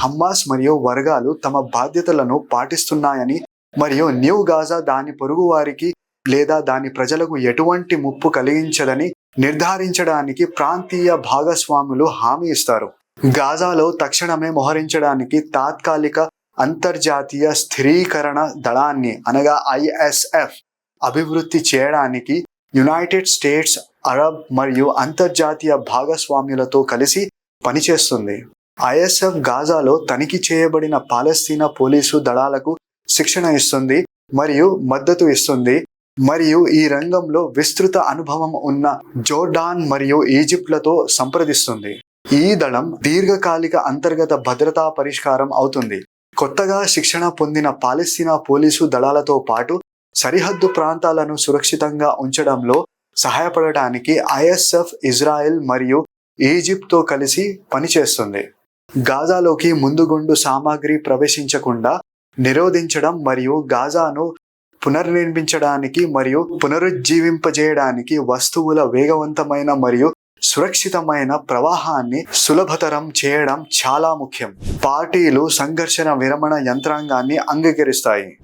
హమ్మాస్ మరియు వర్గాలు తమ బాధ్యతలను పాటిస్తున్నాయని మరియు న్యూ గాజా దాని పొరుగు వారికి లేదా దాని ప్రజలకు ఎటువంటి ముప్పు కలిగించదని నిర్ధారించడానికి ప్రాంతీయ భాగస్వాములు హామీ ఇస్తారు. గాజాలో తక్షణమే మోహరించడానికి తాత్కాలిక అంతర్జాతీయ స్థిరీకరణ దళాన్ని అనగా ఐఎస్ఎఫ్ అభివృద్ధి చేయడానికి యునైటెడ్ స్టేట్స్ అరబ్ మరియు అంతర్జాతీయ భాగస్వామ్యులతో కలిసి పనిచేస్తుంది. ఐఎస్ఎఫ్ గాజాలో తనిఖీ చేయబడిన పాలస్తీనా పోలీసు దళాలకు శిక్షణ ఇస్తుంది మరియు మద్దతు ఇస్తుంది. మరియు ఈ రంగంలో విస్తృత అనుభవం ఉన్న జోర్డాన్ మరియు ఈజిప్ట్లతో సంప్రదిస్తుంది. ఈ దళం దీర్ఘకాలిక అంతర్గత భద్రతా పరిష్కారం అవుతుంది. కొత్తగా శిక్షణ పొందిన పాలస్తీనా పోలీసు దళాలతో పాటు సరిహద్దు ప్రాంతాలను సురక్షితంగా ఉంచడంలో సహాయపడటానికి ఐఎస్ఎఫ్ ఇజ్రాయెల్ మరియు ఈజిప్ట్తో కలిసి పనిచేస్తుంది. గాజాలోకి ముందుగుండు సామాగ్రి ప్రవేశించకుండా నిరోధించడం మరియు గాజాను పునర్నిర్మించడానికి మరియు పునరుజ్జీవింపజేయడానికి వస్తువుల వేగవంతమైన మరియు సురక్షితమైన ప్రవాహాన్ని సులభతరం చేయడం చాలా ముఖ్యం. పార్టీలు సంఘర్షణ విరమణ యంత్రాంగాన్ని అంగీకరిస్తాయి.